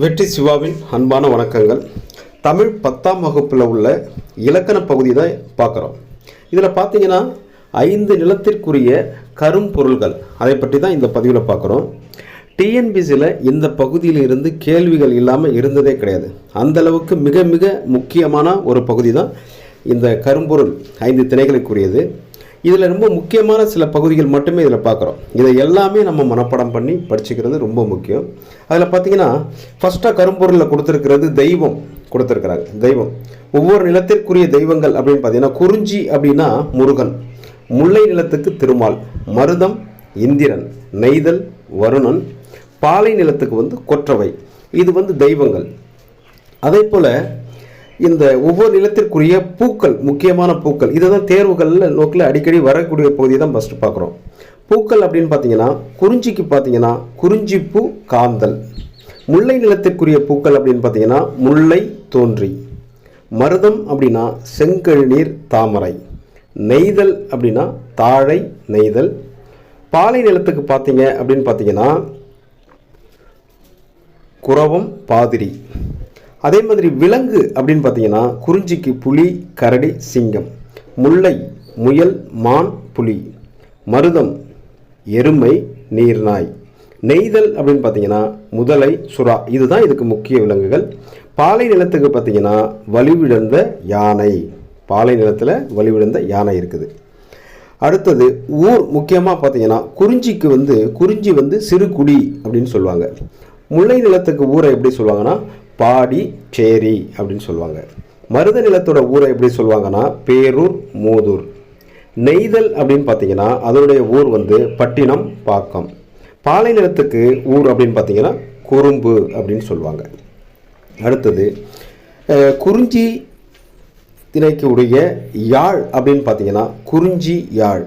வெற்றி சிவாவின் அன்பான வணக்கங்கள். தமிழ் பத்தாம் வகுப்பில் உள்ள இலக்கண பகுதி தான் பார்க்குறோம். இதில் பார்த்தீங்கன்னா ஐந்து நிலத்திற்குரிய கரும்பொருள்கள் அதை பற்றி தான் இந்த பதிவில் பார்க்குறோம். டிஎன்பிசியில் இந்த பகுதியில் இருந்து கேள்விகள் இல்லாமல் இருந்ததே கிடையாது. அந்த அளவுக்கு மிக மிக முக்கியமான ஒரு பகுதி தான் இந்த கரும்பொருள் ஐந்து திணைகளுக்குரியது. இதில் ரொம்ப முக்கியமான சில பகுதிகள் மட்டுமே இதில் பார்க்குறோம் இதை எல்லாமே நம்ம மனப்பாடம் பண்ணி படிச்சுக்கிறது ரொம்ப முக்கியம். அதில் பார்த்தீங்கன்னா ஃபஸ்ட்டாக கரும்பொருளில் கொடுத்துருக்கிறது தெய்வம் கொடுத்துருக்குறாங்க. தெய்வம். ஒவ்வொரு நிலத்திற்குரிய தெய்வங்கள் அப்படின்னு பார்த்தீங்கன்னா குறிஞ்சி அப்படின்னா முருகன். முல்லை நிலத்துக்கு திருமால் மருதம் இந்திரன் நெய்தல் வருணன் பாலை நிலத்துக்கு வந்து கொற்றவை. இது வந்து தெய்வங்கள். அதே போல் இந்த ஒவ்வொரு நிலத்திற்குரிய பூக்கள் முக்கியமான பூக்கள் இதை தான் தேர்வுகளில் நோக்கில் அடிக்கடி வரக்கூடிய பகுதியை தான் ஃபஸ்ட்டு பார்க்குறோம். பூக்கள் அப்படின்னு பார்த்தீங்கன்னா குறிஞ்சிக்கு பார்த்தீங்கன்னா குறிஞ்சிப்பூ காந்தல். முல்லை நிலத்திற்குரிய பூக்கள் அப்படின்னு பார்த்தீங்கன்னா முல்லை தோன்றி. மருதம் அப்படின்னா செங்கழுநீர் தாமரை. நெய்தல் அப்படின்னா தாழை நெய்தல். பாலை நிலத்துக்கு பார்த்தீங்க அப்படின்னு பார்த்தீங்கன்னா குரவம் பாதிரி. அதே மாதிரி விலங்கு அப்படின்னு பார்த்தீங்கன்னா குறிஞ்சிக்கு புலி கரடி சிங்கம். முல்லை முயல் மான் புலி. மருதம் எருமை நீர்நாய். நெய்தல் அப்படின்னு பார்த்தீங்கன்னா முதலை சுறா. இதுதான் இதுக்கு முக்கிய விலங்குகள். பாலை நிலத்துக்கு பார்த்தீங்கன்னா வலிவிழந்த யானை. பாலை நிலத்தில் வலிவிழந்த யானை இருக்குது. அடுத்தது ஊர் முக்கியமாக பார்த்தீங்கன்னா குறிஞ்சிக்கு வந்து குறிஞ்சி வந்து சிறுகுடி அப்படின்னு சொல்லுவாங்க. முல்லை நிலத்துக்கு ஊரை எப்படி சொல்லுவாங்கன்னா பாடி சேரி அப்படின்னு சொல்லுவாங்க. மருத நிலத்தோட ஊரை எப்படி சொல்லுவாங்கன்னா பேரூர் மூதூர். நெய்தல் அப்படின்னு பார்த்தீங்கன்னா அதனுடைய ஊர் வந்து பட்டினம் பாக்கம். பாலை நிலத்துக்கு ஊர் அப்படின்னு பார்த்தீங்கன்னா குறும்பு அப்படின்னு சொல்லுவாங்க. அடுத்தது குறிஞ்சி திணைக்கு உடைய யாழ் அப்படின்னு பார்த்தீங்கன்னா குறிஞ்சி யாழ்.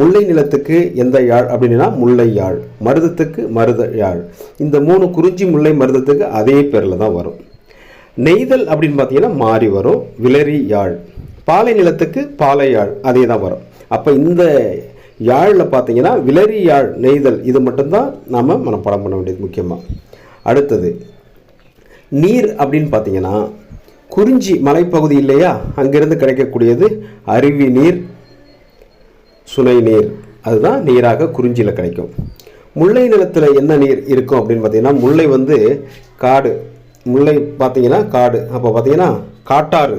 முல்லை நிலத்துக்கு எந்த யாழ் அப்படின்னா முல்லை யாழ் மருதத்துக்கு மருத யாழ். இந்த மூணு குறிஞ்சி முல்லை மருதத்துக்கு அதே பேரில் தான் வரும். நெய்தல் அப்படின்னு பார்த்தீங்கன்னா மாறி வரும் விலரி யாழ். பாலை நிலத்துக்கு பாலை யாழ் அதே தான் வரும். அப்போ இந்த யாழில் பார்த்தீங்கன்னா விலரி யாழ் நெய்தல் இது மட்டும்தான் நாம் மனப்பாடம் பண்ண வேண்டியது முக்கியமாக அடுத்தது நீர் அப்படின்னு பார்த்தீங்கன்னா குறிஞ்சி மலைப்பகுதி இல்லையா? அங்கிருந்து கிடைக்கக்கூடியது அருவி நீர் சுனை நீர். அதுதான் நீராக குறிஞ்சியில் கிடைக்கும். முல்லை நிலத்தில் என்ன நீர் இருக்கும் அப்படின்னு பார்த்தீங்கன்னா முல்லை வந்து காடு. முல்லை பார்த்தீங்கன்னா காடு. அப்போ பார்த்தீங்கன்னா காட்டாறு.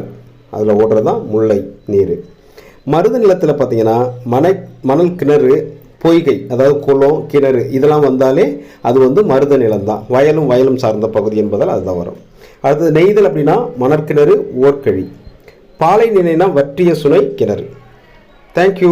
அதில் ஓடுறது தான் முல்லை நீர். மருத நிலத்தில் பார்த்தீங்கன்னா மனை மணல் கிணறு பொய்கை அதாவது குளம் கிணறு இதெல்லாம் வந்தாலே அது வந்து மருத நிலம் தான் வயலும் வயலும் சார்ந்த பகுதி என்பதால் அதுதான் வரும். அடுத்தது நெய்தல் அப்படின்னா மணற்கிணறு ஓர்கழி பாலை நிலைனா வற்றிய சுனை கிணறு. தேங்க்யூ